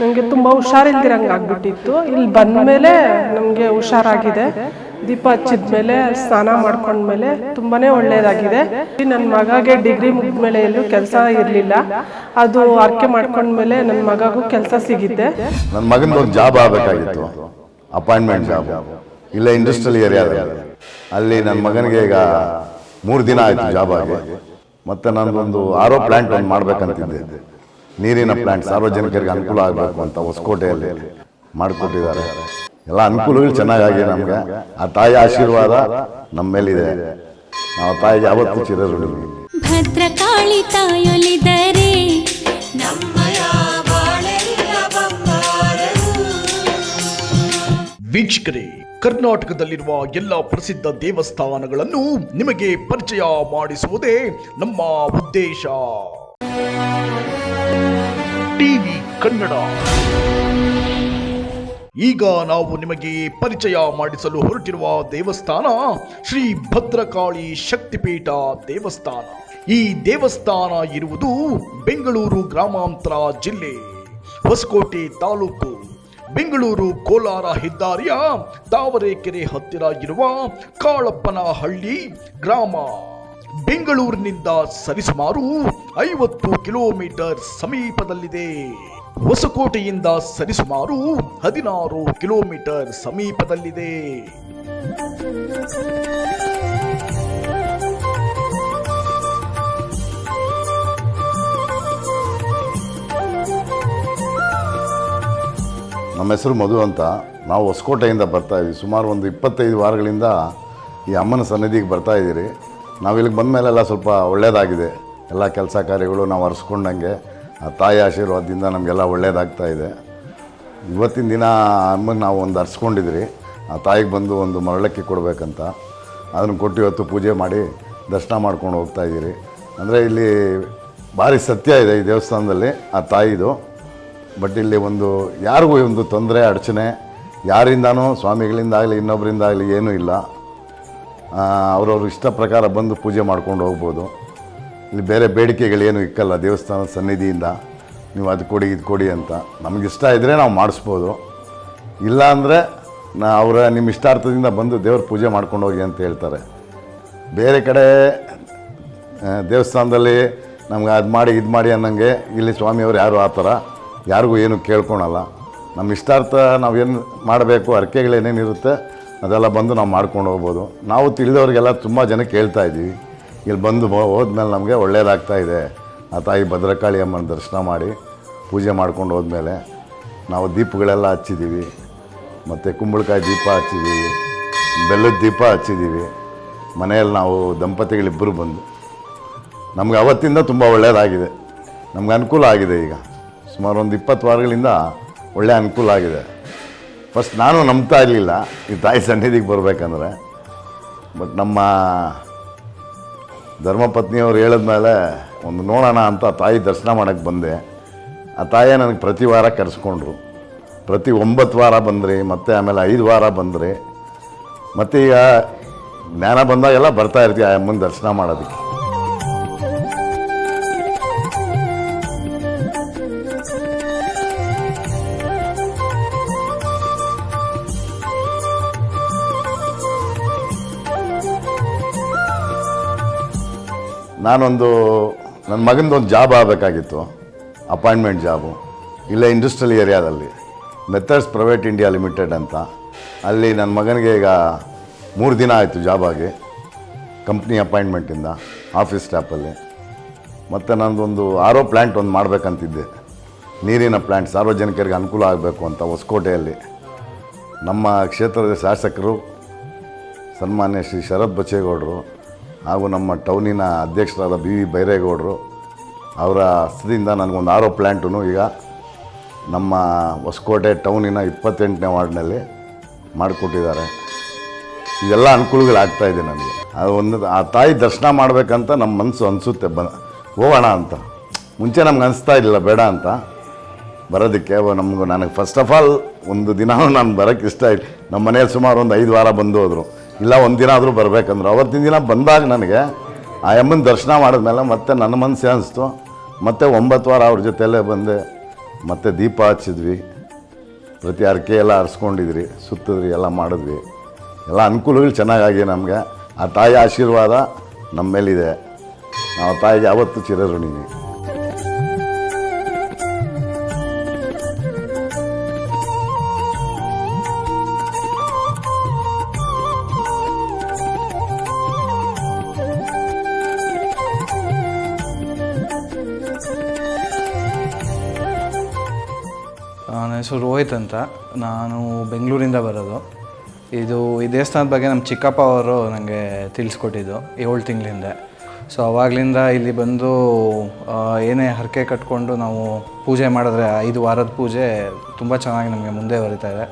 ನನಗೆ ತುಂಬ ಹುಷಾರಿಲ್ದಿರಂಗೆ ಆಗ್ಬಿಟ್ಟಿತ್ತು ಇಲ್ಲಿ ಬಂದಮೇಲೆ ನಮಗೆ ಹುಷಾರಾಗಿದೆ. ದೀಪ ಹಚ್ಚಿದ್ಮೇಲೆ ಸ್ನಾನ ಮಾಡ್ಕೊಂಡ್ಮೇಲೆ ತುಂಬಾನೇ ಒಳ್ಳೇದಾಗಿದೆ. ನನ್ನ ಮಗಗೆ ಡಿಗ್ರಿ ಮುಗಿದ್ಮೇಲೆ ಎಲ್ಲೂ ಕೆಲಸ ಇರಲಿಲ್ಲ. ಅದು ಆರ್ಕೆ ಮಾಡ್ಕೊಂಡ್ಮೇಲೆ ನನ್ನ ಮಗಗೂ ಕೆಲಸ ಸಿಗಿದ್ದೆ. ನನ್ನ ಮಗನ ಒಂದು ಜಾಬ್ ಆಗಬೇಕಾಗಿತ್ತು. ಅಪಾಯಿಂಟ್ಮೆಂಟ್ ಜಾಬ್ ಇಲ್ಲೇ ಇಂಡಸ್ಟ್ರಿಯಲ್ ಏರಿಯಾದಲ್ಲಿ ಅಲ್ಲಿ. ನನ್ನ ಮಗನಿಗೆ ಈಗ ಮೂರು ದಿನ ಆಯಿತು ಜಾಬ್ ಆಗಿ. ಮತ್ತು ನನಗೊಂದು ಆರೋ ಪ್ಲ್ಯಾಂಟ್ ಒಂದು ಮಾಡ್ಬೇಕಂತಿದ್ದೆ. ನೀರಿನ ಪ್ಲಾಂಟ್ ಸಾರ್ವಜನಿಕರಿಗೆ ಅನುಕೂಲ ಆಗಬೇಕು ಅಂತ ಹೊಸಕೋಟೆಯಲ್ಲಿ ಮಾಡಿಕೊಟ್ಟಿದ್ದಾರೆ. ಎಲ್ಲ ಅನುಕೂಲಗಳು ಚೆನ್ನಾಗಾಗಿ ನಮಗೆ. ಆ ತಾಯಿ ಆಶೀರ್ವಾದ ನಮ್ಮ ಮೇಲಿದೆ ನಾವು ತಾಯಿಗೆ ಯಾವತ್ತೂ ಚಿರಋಣಿ. ಭದ್ರಕಾಳಿ ತಾಯೊಲಿದರೆ ವೀಕ್ಷಕರೇ ಕರ್ನಾಟಕದಲ್ಲಿರುವ ಎಲ್ಲ ಪ್ರಸಿದ್ಧ ದೇವಸ್ಥಾನಗಳನ್ನು ನಿಮಗೆ ಪರಿಚಯ ಮಾಡಿಸುವುದೇ ನಮ್ಮ ಉದ್ದೇಶ. ಟಿವಿ ಕನ್ನಡ. ಈಗ ನಾವು ನಿಮಗೆ ಪರಿಚಯ ಮಾಡಿಸಲು ಹೊರಟಿರುವ ದೇವಸ್ಥಾನ ಶ್ರೀ ಭದ್ರಕಾಳಿ ಶಕ್ತಿಪೀಠ ದೇವಸ್ಥಾನ. ಈ ದೇವಸ್ಥಾನ ಇರುವುದು ಬೆಂಗಳೂರು ಗ್ರಾಮಾಂತರ ಜಿಲ್ಲೆ, ಹೊಸಕೋಟೆ ತಾಲೂಕು. ಬೆಂಗಳೂರು ಕೋಲಾರ ಹೆದ್ದಾರಿಯ ತಾವರೆಕೆರೆ ಹತ್ತಿರ ಇರುವ ಕಾಳಪ್ಪನಹಳ್ಳಿ ಗ್ರಾಮ. ಬೆಂಗಳೂರಿನಿಂದ ಸರಿಸುಮಾರು ಐವತ್ತು ಕಿಲೋಮೀಟರ್ ಸಮೀಪದಲ್ಲಿದೆ. ಹೊಸಕೋಟೆಯಿಂದ ಸರಿಸುಮಾರು ಹದಿನಾರು ಕಿಲೋಮೀಟರ್ ಸಮೀಪದಲ್ಲಿದೆ. ನಮ್ಮ ಹೆಸರು ಮಧು ಅಂತ. ನಾವು ಹೊಸಕೋಟೆಯಿಂದ ಬರ್ತಾ ಇದ್ದೀವಿ ಸುಮಾರು ಒಂದು ಇಪ್ಪತ್ತೈದು ವಾರಗಳಿಂದ ಈ ಅಮ್ಮನ ಸನ್ನಿಧಿಗೆ ಬರ್ತಾ ಇದ್ದೀರಿ. ನಾವು ಇಲ್ಲಿಗೆ ಬಂದ ಮೇಲೆಲ್ಲ ಸ್ವಲ್ಪ ಒಳ್ಳೆಯದಾಗಿದೆ ಎಲ್ಲ ಕೆಲಸ ಕಾರ್ಯಗಳು ನಾವು ಅರ್ಸ್ಕೊಂಡಂಗೆ, ಆ ತಾಯಿ ಆಶೀರ್ವಾದದಿಂದ ನಮಗೆಲ್ಲ ಒಳ್ಳೆಯದಾಗ್ತಾ ಇದೆ. ಇವತ್ತಿನ ದಿನ ಅಮ್ಮನ ನಾವು ಒಂದು ಅರ್ಸ್ಕೊಂಡಿದ್ರಿ. ಆ ತಾಯಿಗೆ ಬಂದು ಒಂದು ಮರಳಕ್ಕಿ ಕೊಡಬೇಕಂತ. ಅದನ್ನು ಕೊಟ್ಟು ಇವತ್ತು ಪೂಜೆ ಮಾಡಿ ದರ್ಶನ ಮಾಡ್ಕೊಂಡು ಹೋಗ್ತಾ ಇದ್ದೀರಿ. ಅಂದರೆ ಇಲ್ಲಿ ಭಾರಿ ಸತ್ಯ ಇದೆ ಈ ದೇವಸ್ಥಾನದಲ್ಲಿ, ಆ ತಾಯಿದು. ಬಟ್ ಇಲ್ಲಿ ಒಂದು ಯಾರಿಗೂ ಒಂದು ತೊಂದರೆ, ಅಡಚಣೆ, ಯಾರಿಂದನೂ ಸ್ವಾಮಿಗಳಿಂದಾಗಲಿ ಇನ್ನೊಬ್ಬರಿಂದಾಗಲಿ ಏನೂ ಇಲ್ಲ. ಅವ್ರವ್ರ ಇಷ್ಟ ಪ್ರಕಾರ ಬಂದು ಪೂಜೆ ಮಾಡ್ಕೊಂಡು ಹೋಗ್ಬೋದು. ಇಲ್ಲಿ ಬೇರೆ ಬೇಡಿಕೆಗಳೇನು ಇಕ್ಕಲ್ಲ, ದೇವಸ್ಥಾನದ ಸನ್ನಿಧಿಯಿಂದ ನೀವು ಅದು ಕೊಡಿ, ಇದು ಕೊಡಿ ಅಂತ. ನಮಗಿಷ್ಟ ಇದ್ದರೆ ನಾವು ಮಾಡಿಸ್ಬೋದು. ಇಲ್ಲ ಅಂದರೆ ನಾ, ಅವರ ನಿಮ್ಮ ಇಷ್ಟಾರ್ಥದಿಂದ ಬಂದು ದೇವ್ರ ಪೂಜೆ ಮಾಡ್ಕೊಂಡು ಹೋಗಿ ಅಂತ ಹೇಳ್ತಾರೆ. ಬೇರೆ ಕಡೆ ದೇವಸ್ಥಾನದಲ್ಲಿ ನಮ್ಗೆ ಅದು ಮಾಡಿ, ಇದು ಮಾಡಿ ಅನ್ನಂಗೆ ಇಲ್ಲಿ ಸ್ವಾಮಿಯವರು ಯಾರು ಆ ಥರ ಯಾರಿಗೂ ಏನು ಕೇಳ್ಕೊಳಲ್ಲ. ನಮ್ಮ ಇಷ್ಟಾರ್ಥ ನಾವೇನು ಮಾಡಬೇಕು ಅರ್ಕೆಗಳೇನೇನಿರುತ್ತೆ ಅದೆಲ್ಲ ಬಂದು ನಾವು ಮಾಡ್ಕೊಂಡು ಹೋಗ್ಬೋದು. ನಾವು ತಿಳಿದವ್ರಿಗೆಲ್ಲ ತುಂಬ ಜನಕ್ಕೆ ಹೇಳ್ತಾ ಇದ್ದೀವಿ. ಇಲ್ಲಿ ಬಂದು ಹೋದ್ಮೇಲೆ ನಮಗೆ ಒಳ್ಳೆಯದಾಗ್ತಾ ಇದೆ. ಆ ತಾಯಿ ಭದ್ರಕಾಳಿ ಅಮ್ಮನ ದರ್ಶನ ಮಾಡಿ ಪೂಜೆ ಮಾಡ್ಕೊಂಡು ಹೋದ್ಮೇಲೆ ನಾವು ದೀಪಗಳೆಲ್ಲ ಹಚ್ಚಿದ್ದೀವಿ. ಮತ್ತು ಕುಂಬಳಕಾಯಿ ದೀಪ ಹಚ್ಚಿದ್ದೀವಿ. ಬೆಲ್ಲದ ದೀಪ ಹಚ್ಚಿದ್ದೀವಿ. ಮನೆಯಲ್ಲಿ ನಾವು ದಂಪತಿಗಳಿಬ್ಬರು ಬಂದು. ನಮ್ಗೆ ಅವತ್ತಿಂದ ತುಂಬ ಒಳ್ಳೆಯದಾಗಿದೆ ನಮ್ಗೆ ಅನುಕೂಲ ಆಗಿದೆ ಈಗ. ಸುಮಾರು ಒಂದು ಇಪ್ಪತ್ತು ವಾರಗಳಿಂದ ಒಳ್ಳೆಯ ಅನುಕೂಲ ಆಗಿದೆ. ಫಸ್ಟ್ ನಾನು ನಂಬ್ತಾ ಇರಲಿಲ್ಲ ಈ ತಾಯಿ ಸನ್ನಿಧಿಗೆ ಬರಬೇಕಂದ್ರೆ. ಬಟ್ ನಮ್ಮ ಧರ್ಮಪತ್ನಿಯವರು ಹೇಳಿದ್ಮೇಲೆ ಒಂದು ನೋಡೋಣ ಅಂತ ತಾಯಿ ದರ್ಶನ ಮಾಡೋಕ್ಕೆ ಬಂದೆ. ಆ ತಾಯಿಯೇ ನನಗೆ ಪ್ರತಿ ವಾರ ಕರೆಸ್ಕೊಂಡ್ರು. ಪ್ರತಿ ಒಂಬತ್ತು ವಾರ ಬಂದ್ರಿ, ಮತ್ತು ಆಮೇಲೆ ಐದು ವಾರ ಬಂದ್ರಿ. ಮತ್ತು ಈಗ ಜ್ಞಾನ ಬಂದಾಗೆಲ್ಲ ಬರ್ತಾ ಇರ್ತೀವಿ ಆ ಅಮ್ಮನ ದರ್ಶನ ಮಾಡೋದಕ್ಕೆ. ನಾನೊಂದು ನನ್ನ ಮಗನದೊಂದು ಜಾಬ್ ಆಗಬೇಕಾಗಿತ್ತು. ಅಪಾಯಿಂಟ್ಮೆಂಟ್ ಜಾಬು ಇಲ್ಲೇ ಇಂಡಸ್ಟ್ರಿಯಲ್ ಏರಿಯಾದಲ್ಲಿ ಮೆಥಡ್ಸ್ ಪ್ರೈವೇಟ್ ಇಂಡಿಯಾ ಲಿಮಿಟೆಡ್ ಅಂತ. ಅಲ್ಲಿ ನನ್ನ ಮಗನಿಗೆ ಈಗ ಮೂರು ದಿನ ಆಯಿತು ಜಾಬಾಗಿ ಕಂಪ್ನಿ ಅಪಾಯಿಂಟ್ಮೆಂಟಿಂದ ಆಫೀಸ್ ಸ್ಟಾಫಲ್ಲಿ ಮತ್ತು ನಂದೊಂದು ಆರೋ ಪ್ಲ್ಯಾಂಟ್ ಒಂದು ಮಾಡಬೇಕಂತಿದ್ದೆ. ನೀರಿನ ಪ್ಲ್ಯಾಂಟ್ ಸಾರ್ವಜನಿಕರಿಗೆ ಅನುಕೂಲ ಆಗಬೇಕು ಅಂತ ಹೊಸಕೋಟೆಯಲ್ಲಿ. ನಮ್ಮ ಕ್ಷೇತ್ರದ ಶಾಸಕರು, ಸನ್ಮಾನ್ಯ ಶ್ರೀ ಶರತ್ ಬಚ್ಚೇಗೌಡರು ಹಾಗೂ ನಮ್ಮ ಟೌನಿನ ಅಧ್ಯಕ್ಷರಾದ ಬಿ ವಿ ಬೈರೇಗೌಡರು ಅವರ ಹಸ್ತದಿಂದ ನನಗೊಂದು ಆರೋ ಪ್ಲ್ಯಾಂಟು ಈಗ ನಮ್ಮ ಹೊಸಕೋಟೆ ಟೌನಿನ ಇಪ್ಪತ್ತೆಂಟನೇ ವಾರ್ಡ್ನಲ್ಲಿ ಮಾಡಿಕೊಟ್ಟಿದ್ದಾರೆ. ಇದೆಲ್ಲ ಅನುಕೂಲಗಳಾಗ್ತಾ ಇದೆ ನನಗೆ. ಅದು ಒಂದು ಆ ತಾಯಿ ದರ್ಶನ ಮಾಡಬೇಕಂತ ನಮ್ಮ ಮನಸ್ಸು ಅನಿಸುತ್ತೆ. ಬ, ಹೋಗೋಣ ಅಂತ. ಮುಂಚೆ ನಮ್ಗೆ ಅನಿಸ್ತಾ ಇರಲಿಲ್ಲ, ಬೇಡ ಅಂತ. ಬರೋದಕ್ಕೆ ನಮ್ಗೆ ನನಗೆ ಫಸ್ಟ್ ಆಫ್ ಆಲ್ ಒಂದು ದಿನ ನಾನು ಬರೋಕ್ಕೆ ಇಷ್ಟ ಇಲ್ಲ. ನಮ್ಮ ಮನೇಲಿ ಸುಮಾರು ಒಂದು ಐದು ವಾರ ಬಂದು ಹೋದರು. ಇಲ್ಲ ಒಂದಿನ ದಿನ ಆದರೂ ಬರಬೇಕಂದ್ರು. ಅವತ್ತಿನ ದಿನ ಬಂದಾಗ ನನಗೆ ಆ ಅಮ್ಮನ ದರ್ಶನ ಮಾಡಿದ್ಮೇಲೆ ಮತ್ತೆ ನನ್ನ ಮನಸ್ಸೇ ಅನಿಸ್ತು. ಮತ್ತೆ ಒಂಬತ್ತು ವಾರ ಅವ್ರ ಜೊತೆಯಲ್ಲೇ ಬಂದೆ. ಮತ್ತೆ ದೀಪ ಹಚ್ಚಿದ್ವಿ. ಪ್ರತಿ ಅರ್ಕೆ ಎಲ್ಲ ಹರಿಸ್ಕೊಂಡಿದ್ರಿ, ಸುತ್ತಿದ್ರಿ, ಎಲ್ಲ ಮಾಡಿದ್ವಿ. ಎಲ್ಲ ಅನುಕೂಲಗಳು ಚೆನ್ನಾಗಾಗಿ ನಮಗೆ. ಆ ತಾಯಿ ಆಶೀರ್ವಾದ ನಮ್ಮ ಮೇಲಿದೆ ನಾವು ತಾಯಿಗೆ ಯಾವತ್ತೂ ಚಿರಋಣಿನಿ ಹೆಸರು ರೋಹಿತ್ ಅಂತ ನಾನು ಬೆಂಗಳೂರಿಂದ ಬರೋದು. ಇದು ಈ ದೇವಸ್ಥಾನದ ಬಗ್ಗೆ ನಮ್ಮ ಚಿಕ್ಕಪ್ಪ ಅವರು ನನಗೆ ತಿಳಿಸ್ಕೊಟ್ಟಿದ್ದು ಏಳು ತಿಂಗಳಿಂದ. ಸೊ ಅವಾಗಲಿಂದ ಇಲ್ಲಿ ಬಂದು ಏನೇ ಹರಕೆ ಕಟ್ಕೊಂಡು ನಾವು ಪೂಜೆ ಮಾಡಿದ್ರೆ ಐದು ವಾರದ ಪೂಜೆ ತುಂಬ ಚೆನ್ನಾಗಿ ನಮಗೆ ಮುಂದೆ ಬರಿತಾ ಇದೆ.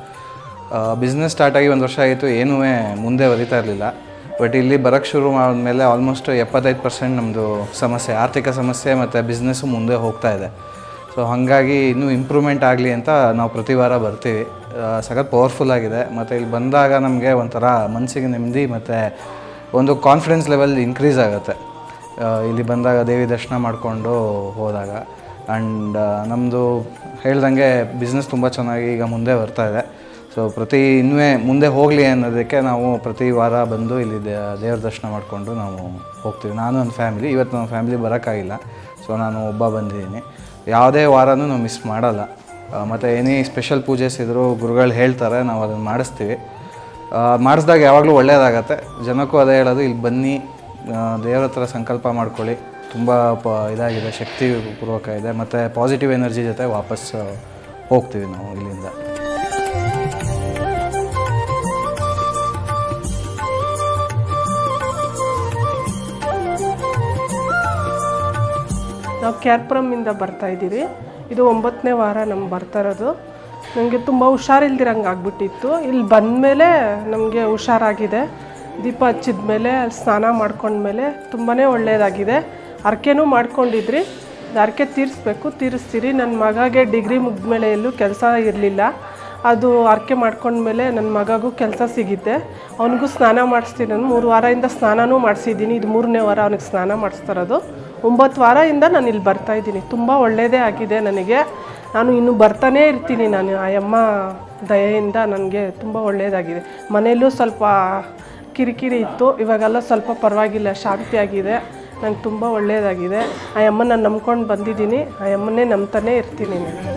ಬಿಸ್ನೆಸ್ ಸ್ಟಾರ್ಟ್ ಆಗಿ ಒಂದು ವರ್ಷ ಆಯಿತು, ಏನೂ ಮುಂದೆ ಬರಿತಾ ಇರಲಿಲ್ಲ. ಬಟ್ ಇಲ್ಲಿ ಬರೋಕ್ಕೆ ಶುರು ಮಾಡಿದ್ಮೇಲೆ ಆಲ್ಮೋಸ್ಟ್ ಎಪ್ಪತ್ತೈದು ಪರ್ಸೆಂಟ್ ನಮ್ಮದು ಸಮಸ್ಯೆ, ಆರ್ಥಿಕ ಸಮಸ್ಯೆ ಮತ್ತು ಬಿಸ್ನೆಸ್ಸು ಮುಂದೆ ಹೋಗ್ತಾ ಇದೆ. ಸೊ ಹಾಗಾಗಿ ಇನ್ನೂ ಇಂಪ್ರೂವ್ಮೆಂಟ್ ಆಗಲಿ ಅಂತ ನಾವು ಪ್ರತಿ ವಾರ ಬರ್ತೀವಿ. ಸಖತ್ ಪವರ್ಫುಲ್ ಆಗಿದೆ. ಮತ್ತು ಇಲ್ಲಿ ಬಂದಾಗ ನಮಗೆ ಒಂಥರ ಮನಸ್ಸಿಗೆ ನೆಮ್ಮದಿ ಮತ್ತು ಒಂದು ಕಾನ್ಫಿಡೆನ್ಸ್ ಲೆವೆಲ್ ಇನ್ಕ್ರೀಸ್ ಆಗುತ್ತೆ. ಇಲ್ಲಿ ಬಂದಾಗ ದೇವಿ ದರ್ಶನ ಮಾಡಿಕೊಂಡು ಹೋದಾಗ. ಆ್ಯಂಡ್ ನಮ್ಮದು ಹೇಳ್ದಂಗೆ ಬಿಸ್ನೆಸ್ ತುಂಬ ಚೆನ್ನಾಗಿ ಈಗ ಮುಂದೆ ಬರ್ತಾ ಇದೆ. ಸೊ ಪ್ರತಿ ಇನ್ನೂ ಮುಂದೆ ಹೋಗಲಿ ಅನ್ನೋದಕ್ಕೆ ನಾವು ಪ್ರತಿ ವಾರ ಬಂದು ಇಲ್ಲಿ ದೇವ್ರ ದರ್ಶನ ಮಾಡಿಕೊಂಡು ನಾವು ಹೋಗ್ತೀವಿ. ನಾನು ನನ್ನ ಫ್ಯಾಮಿಲಿ ಇವತ್ತು ನನ್ನ ಫ್ಯಾಮಿಲಿ ಬರೋಕ್ಕಾಗಿಲ್ಲ. ಸೊ ನಾನು ಒಬ್ಬ ಬಂದಿದ್ದೀನಿ. ಯಾವುದೇ ವಾರನೂ ನಾವು ಮಿಸ್ ಮಾಡಲ್ಲ. ಮತ್ತು ಏನೇ ಸ್ಪೆಷಲ್ ಪೂಜೆಸ್ ಇದ್ದರೂ ಗುರುಗಳು ಹೇಳ್ತಾರೆ, ನಾವು ಅದನ್ನು ಮಾಡಿಸ್ತೀವಿ. ಮಾಡಿಸ್ದಾಗ ಯಾವಾಗಲೂ ಒಳ್ಳೆಯದಾಗತ್ತೆ ಜನಕ್ಕೂ ಅದೇ ಹೇಳೋದು, ಇಲ್ಲಿ ಬನ್ನಿ ದೇವ್ರ ಹತ್ರ ಸಂಕಲ್ಪ ಮಾಡ್ಕೊಳ್ಳಿ. ತುಂಬ ಪ, ಇದಾಗಿದೆ ಶಕ್ತಿ ಪೂರ್ವಕ ಇದೆ. ಮತ್ತು ಪಾಸಿಟಿವ್ ಎನರ್ಜಿ ಜೊತೆ ವಾಪಸ್ ಹೋಗ್ತೀವಿ ನಾವು ಇಲ್ಲಿಂದ. ನಾವು ಕ್ಯಾರ್ಪುರಮ್ಮಿಂದ ಬರ್ತಾ ಇದ್ದೀರಿ. ಇದು ಒಂಬತ್ತನೇ ವಾರ ನಮ್ಗೆ ಬರ್ತಾ ಇರೋದು. ನನಗೆ ತುಂಬ ಹುಷಾರಿಲ್ದಿರಂಗೆ ಆಗ್ಬಿಟ್ಟಿತ್ತು. ಇಲ್ಲಿ ಬಂದಮೇಲೆ ನಮಗೆ ಹುಷಾರಾಗಿದೆ. ದೀಪ ಹಚ್ಚಿದ ಮೇಲೆ ಸ್ನಾನ ಮಾಡ್ಕೊಂಡ್ಮೇಲೆ ತುಂಬಾ ಒಳ್ಳೆಯದಾಗಿದೆ ಅರ್ಕೆನೂ ಮಾಡ್ಕೊಂಡಿದ್ರಿ. ಅರ್ಕೆ ತೀರಿಸ್ಬೇಕು, ತೀರಿಸ್ತೀರಿ. ನನ್ನ ಮಗಗೆ ಡಿಗ್ರಿ ಮುಗಿದ್ಮೇಲೆ ಎಲ್ಲೂ ಕೆಲಸ ಇರಲಿಲ್ಲ. ಅದು ಅರ್ಕೆ ಮಾಡ್ಕೊಂಡ್ಮೇಲೆ ನನ್ನ ಮಗಗೂ ಕೆಲಸ ಸಿಗುತ್ತೆ. ಅವನಿಗೂ ಸ್ನಾನ ಮಾಡಿಸ್ತೀನಿ. ನಾನು ಮೂರು ವಾರದಿಂದ ಸ್ನಾನನೂ ಮಾಡಿಸಿದ್ದೀನಿ. ಇದು ಮೂರನೇ ವಾರ ಅವನಿಗೆ ಸ್ನಾನ ಮಾಡಿಸ್ತಾ ಇರೋದು. ಒಂಬತ್ತು ವಾರದಿಂದ ನಾನು ಇಲ್ಲಿ ಬರ್ತಾ ಇದ್ದೀನಿ. ತುಂಬ ಒಳ್ಳೆಯದೇ ಆಗಿದೆ ನನಗೆ. ನಾನು ಇನ್ನು ಬರ್ತಾನೇ ಇರ್ತೀನಿ ನಾನು. ಆ ಅಮ್ಮ ದಯೆಯಿಂದ ನನಗೆ ತುಂಬ ಒಳ್ಳೆಯದಾಗಿದೆ ಮನೆಯಲ್ಲೂ ಸ್ವಲ್ಪ ಕಿರಿಕಿರಿ ಇತ್ತು. ಇವಾಗೆಲ್ಲ ಸ್ವಲ್ಪ ಪರವಾಗಿಲ್ಲ, ಶಾಂತಿಯಾಗಿದೆ. ನಂಗೆ ತುಂಬ ಒಳ್ಳೆಯದಾಗಿದೆ ಆ ಅಮ್ಮನ ನಂಬ್ಕೊಂಡು ಬಂದಿದ್ದೀನಿ. ಆ ಅಮ್ಮನ್ನೇ ನಂಬ್ತಾನೇ ಇರ್ತೀನಿ ನಾನು.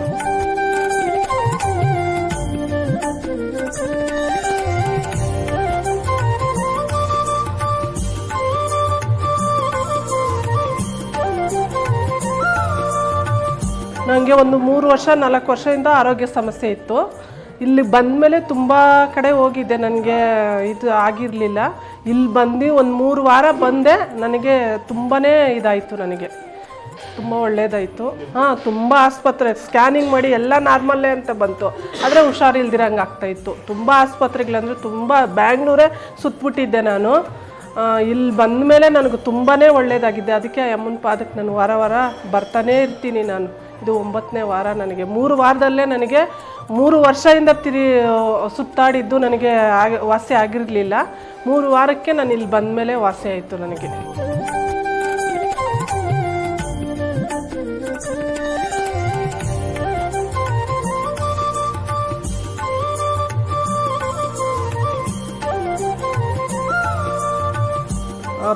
ನನಗೆ ಒಂದು ಮೂರು ವರ್ಷ, ನಾಲ್ಕು ವರ್ಷದಿಂದ ಆರೋಗ್ಯ ಸಮಸ್ಯೆ ಇತ್ತು. ಇಲ್ಲಿ ಬಂದಮೇಲೆ ತುಂಬ ಕಡೆ ಹೋಗಿದ್ದೆ, ನನಗೆ ಇದು ಆಗಿರಲಿಲ್ಲ. ಇಲ್ಲಿ ಬಂದು ಒಂದು ಮೂರು ವಾರ ಬಂದೆ, ನನಗೆ ತುಂಬಾ ಇದಾಯಿತು ನನಗೆ. ತುಂಬ ಒಳ್ಳೇದಾಯಿತು. ಹಾಂ, ತುಂಬ ಆಸ್ಪತ್ರೆ, ಸ್ಕ್ಯಾನಿಂಗ್ ಮಾಡಿ ಎಲ್ಲ ನಾರ್ಮಲ್ಲೇ ಅಂತ ಬಂತು. ಆದರೆ ಹುಷಾರಿಲ್ದಿರಂಗೆ ಆಗ್ತಾಯಿತ್ತು ತುಂಬ ಆಸ್ಪತ್ರೆಗಳಂದರೆ ತುಂಬ ಬ್ಯಾಂಗ್ಳೂರೇ ಸುತ್ತಬಿಟ್ಟಿದ್ದೆ ನಾನು. ಇಲ್ಲಿ ಬಂದ ಮೇಲೆ ನನಗೆ ತುಂಬಾ ಒಳ್ಳೆಯದಾಗಿದೆ ಅದಕ್ಕೆ ಅಮ್ಮನ ಪಾದಕ್ಕೆ ನಾನು ವಾರ ವಾರ ಬರ್ತಾನೇ ಇರ್ತೀನಿ ನಾನು. ಇದು ಒಂಬತ್ತನೇ ವಾರ ನನಗೆ. ಮೂರು ವಾರದಲ್ಲೇ ನನಗೆ ಮೂರು ವರ್ಷದಿಂದ ತಿರಿ, ಸುತ್ತಾಡಿದ್ದು ನನಗೆ ಆಗ, ವಾಸಿ ಆಗಿರಲಿಲ್ಲ. ಮೂರು ವಾರಕ್ಕೆ ನಾನು ಇಲ್ಲಿ ಬಂದ ಮೇಲೆ ವಾಸಿ ಆಯಿತು ನನಗೆ.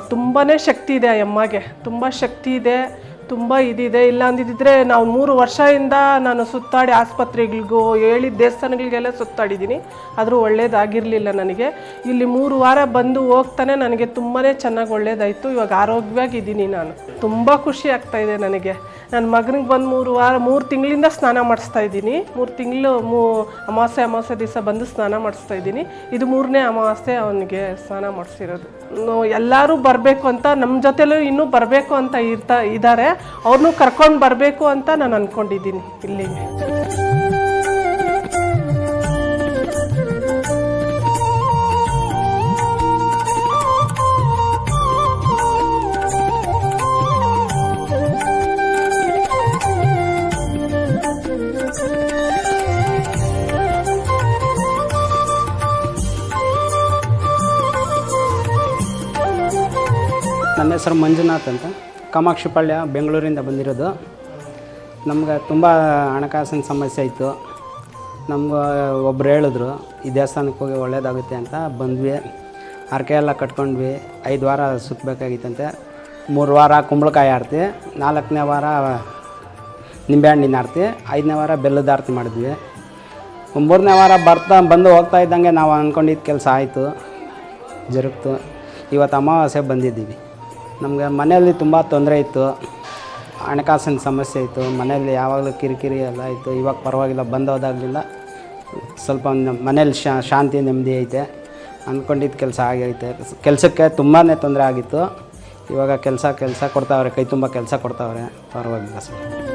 ತುಂಬಾ ಶಕ್ತಿ ಇದೆ ಆ ಅಮ್ಮಗೆ. ತುಂಬ ಶಕ್ತಿ ಇದೆ. ತುಂಬ ಇದಿದೆ. ಇಲ್ಲ ಅಂದಿದ್ದರೆ ನಾವು ಮೂರು ವರ್ಷದಿಂದ ನಾನು ಸುತ್ತಾಡಿ ಆಸ್ಪತ್ರೆಗಳಿಗೂ ಹೇಳಿದ ದೇವಸ್ಥಾನಗಳಿಗೆಲ್ಲ ಸುತ್ತಾಡಿದ್ದೀನಿ ಆದರೂ ಒಳ್ಳೇದಾಗಿರಲಿಲ್ಲ ನನಗೆ. ಇಲ್ಲಿ ಮೂರು ವಾರ ಬಂದು ಹೋಗ್ತಾನೆ ನನಗೆ ತುಂಬಾ ಚೆನ್ನಾಗಿ ಒಳ್ಳೇದಾಯಿತು. ಇವಾಗ ಆರೋಗ್ಯವಾಗಿದ್ದೀನಿ ನಾನು. ತುಂಬ ಖುಷಿ ಆಗ್ತಾ ಇದೆ ನನಗೆ. ನನ್ನ ಮಗನಿಗೆ ಬಂದು ಮೂರು ವಾರ, ಮೂರು ತಿಂಗಳಿಂದ ಸ್ನಾನ ಮಾಡಿಸ್ತಾ ಇದ್ದೀನಿ ಮೂರು ತಿಂಗಳು ಮೂ ಅಮಾವಾಸ್ಯೆ ಅಮಾವಾಸ್ಯೆ ದಿವಸ ಬಂದು ಸ್ನಾನ ಮಾಡಿಸ್ತಾ ಇದ್ದೀನಿ ಇದು ಮೂರನೇ ಅಮಾವಾಸ್ಯೆ ಅವನಿಗೆ ಸ್ನಾನ ಮಾಡಿಸಿರೋದು. ಎಲ್ಲರೂ ಬರಬೇಕು ಅಂತ ನಮ್ಮ ಜೊತೆಲೂ ಇನ್ನೂ ಬರಬೇಕು ಅಂತ ಇರ್ತಾ ಇದ್ದಾರೆ. ಅವ್ರನ್ನೂ ಕರ್ಕೊಂಡು ಬರಬೇಕು ಅಂತ ನಾನು ಅಂದ್ಕೊಂಡಿದ್ದೀನಿ ಇಲ್ಲಿ ನನ್ನ ಹೆಸರು ಮಂಜುನಾಥ್ ಅಂತ. ಕಾಮಾಕ್ಷಿಪಾಳ್ಯ ಬೆಂಗಳೂರಿಂದ ಬಂದಿರೋದು. ನಮ್ಗೆ ತುಂಬ ಹಣಕಾಸಿನ ಸಮಸ್ಯೆ ಇತ್ತು ನಮ್ಗೆ ಒಬ್ರು ಹೇಳಿದ್ರು, ಈ ದೇವಸ್ಥಾನಕ್ಕೆ ಹೋಗಿ ಒಳ್ಳೇದಾಗುತ್ತೆ ಅಂತ ಬಂದ್ವಿ. ಹರಕೆ ಎಲ್ಲ ಕಟ್ಕೊಂಡ್ವಿ. ಐದು ವಾರ ಸುತ್ತಬೇಕಾಗಿತ್ತಂತೆ ಮೂರು ವಾರ ಕುಂಬಳಕಾಯಿ ಆರತಿ. ನಾಲ್ಕನೇ ವಾರ ನಿಂಬೆಹಣ್ಣಿನ ಆರತಿ. ಐದನೇ ವಾರ ಬೆಲ್ಲದ ಆರತಿ ಮಾಡಿದ್ವಿ. ಮೂರನೇ ವಾರ ಬರ್ತಾ ಬಂದು ಹೋಗ್ತಾ ಇದ್ದಂಗೆ ನಾವು ಅಂದ್ಕೊಂಡಿದ್ದ ಕೆಲಸ ಆಯಿತು. ಜರುಗ್ತು. ಇವತ್ತು ಅಮಾವಾಸ್ಯೆ ಬಂದಿದ್ದೀವಿ. ನಮಗೆ ಮನೆಯಲ್ಲಿ ತುಂಬ ತೊಂದರೆ ಇತ್ತು. ಹಣಕಾಸಿನ ಸಮಸ್ಯೆ ಇತ್ತು. ಮನೆಯಲ್ಲಿ ಯಾವಾಗಲೂ ಕಿರಿಕಿರಿ ಎಲ್ಲ ಇತ್ತು. ಇವಾಗ ಪರವಾಗಿಲ್ಲ ಬಂದೋದಾಗಲಿಲ್ಲ ಸ್ವಲ್ಪ ನ- ಮನೇಲಿ ಶಾಂತಿ, ನೆಮ್ಮದಿ ಐತೆ. ಅಂದ್ಕೊಂಡಿದ್ದ ಕೆಲಸ ಆಗೈತೆ. ಕೆಲಸಕ್ಕೆ ತುಂಬಾ ತೊಂದರೆ ಆಗಿತ್ತು. ಇವಾಗ ಕೆಲಸ ಕೆಲಸ ಕೊಡ್ತಾವ್ರೆ, ಕೈ ತುಂಬ ಕೆಲಸ ಕೊಡ್ತಾವ್ರೆ. ಪರವಾಗಿಲ್ಲ ಸರ್.